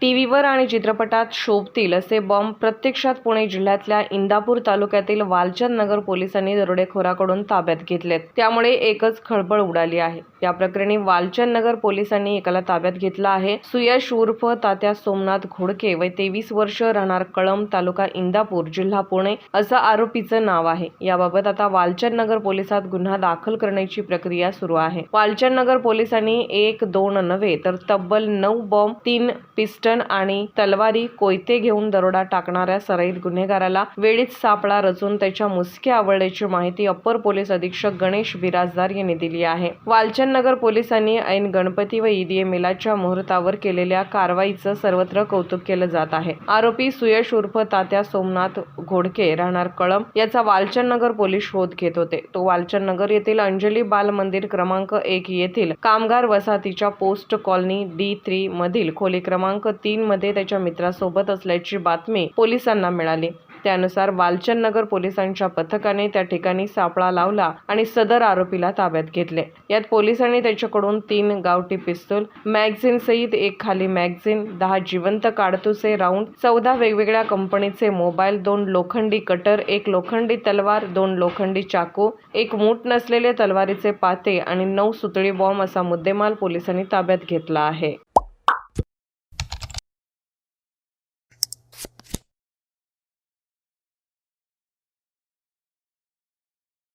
टीव्हीवर आणि चित्रपटात शोभतील असे बॉम्ब प्रत्यक्षात पुणे जिल्ह्यातल्या इंदापूर तालुक्यातील वालचंद नगर पोलिसांनी दरोडेखोराकडून ताब्यात घेतलेत. त्यामुळे एकच खळबळ उडाली आहे. या प्रकरणी वालचंद नगर पोलिसांनी एकाला ताब्यात घेतला आहे. सुयश उर्फ तात्या सोमनाथ घोडके वय तेवीस वर्ष राहणार कळंब तालुका इंदापूर जिल्हा पुणे असं आरोपीचं नाव आहे. याबाबत आता वालचंद नगर पोलिसात गुन्हा दाखल करण्याची प्रक्रिया सुरू आहे. वालचंद नगर पोलिसांनी एक दोन नव्हे तर तब्बल नऊ बॉम्ब तीन पिस्टन आणि तलवारी कोयते घेऊन दरोडा टाकणाऱ्या सराईत गुन्हेगाराला वेळीच सापळा रचून त्याच्या मुसक्या आवडल्याची माहिती अप्पर पोलीस अधीक्षक गणेश बिराजदार यांनी दिली आहे. वालचंद नगर पोलिसांनी ऐन गणपती व ईद ए मिलाच्या मुहूर्तावर केलेल्या कारवाईचं सर्वत्र कौतुक केलं जात आहे. आरोपी सुयश उर्फ तात्या सोमनाथ घोडके राहणार कळम याचा वालचंद नगर पोलीस शोध घेत होते. तो वालचंद नगर येथील अंजली बाल मंदिर क्रमांक एक येथील कामगार वसाहतीच्या पोस्ट कॉलनी डी थ्री मधील खोली क्रमांक तीनमध्ये त्याच्या मित्रासोबत असल्याची बातमी पोलिसांना मिळाली. त्यानुसार वालचंद नगर पोलिसांच्या पथकाने त्या ठिकाणी सापळा लावला आणि सदर आरोपीला ताब्यात घेतले. यात पोलिसांनी त्याच्याकडून तीन गावठी पिस्तूल मॅगझिन सहित एक खाली मॅगझिन दहा जिवंत काडतुसे राऊंड चौदा वेगवेगळ्या कंपनीचे मोबाईल दोन लोखंडी कटर एक लोखंडी तलवार दोन लोखंडी चाकू एक मूठ नसलेले तलवारीचे पाते आणि नऊ सुतळी बॉम्ब असा मुद्देमाल पोलिसांनी ताब्यात घेतला आहे.